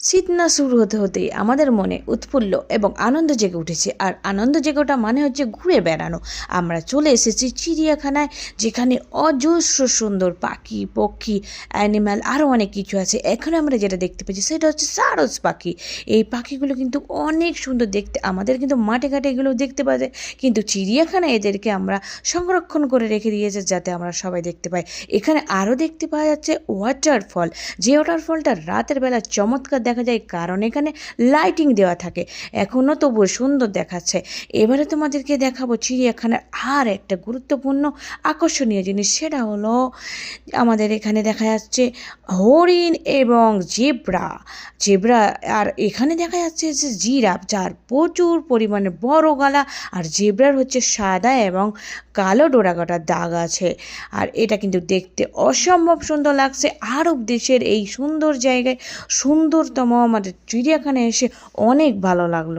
শীত না শুরু হতে হতেই আমাদের মনে উৎফুল্ল এবং আনন্দ জেগে উঠেছে। আর আনন্দ জেগে ওঠা মানে হচ্ছে ঘুরে বেড়ানো। আমরা চলে এসেছি চিড়িয়াখানায়, যেখানে অজস্র সুন্দর পাখি, পক্ষী অ্যানিম্যাল আরও অনেক কিছু আছে। এখানে আমরা যেটা দেখতে পাচ্ছি সেটা হচ্ছে সারস পাখি। এই পাখিগুলো কিন্তু অনেক সুন্দর দেখতে। আমাদের কিন্তু মাঠে ঘাটে এগুলো দেখতে পাওয়া যায়। কিন্তু চিড়িয়াখানায় এদেরকে আমরা সংরক্ষণ করে রেখে দিয়েছে যাতে আমরা সবাই দেখতে পাই। এখানে আরও দেখতে পাওয়া যাচ্ছে ওয়াটারফল যে ওয়াটারফলটা রাতের বেলা চমৎকার দেখা যায় কারণ এখানে লাইটিং দেওয়া থাকে। এখনও তবুও সুন্দর দেখাচ্ছে। এবারে তোমাদেরকে দেখাবো চিড়িয়াখানার আর একটা গুরুত্বপূর্ণ আকর্ষণীয় জিনিস, সেটা হলো আমাদের এখানে দেখা যাচ্ছে হরিণ এবং জেব্রা। জেব্রা আর এখানে দেখা যাচ্ছে যে জিরাফ, যার প্রচুর পরিমাণে বড় গলা, আর জেব্রার হচ্ছে সাদা এবং কালো ডোরাকাটা দাগ আছে। আর এটা কিন্তু দেখতে অসম্ভব সুন্দর লাগছে। আরব দেশের এই সুন্দর জায়গায় সুন্দরতম আমাদের চিড়িয়াখানায় এসে অনেক ভালো লাগল।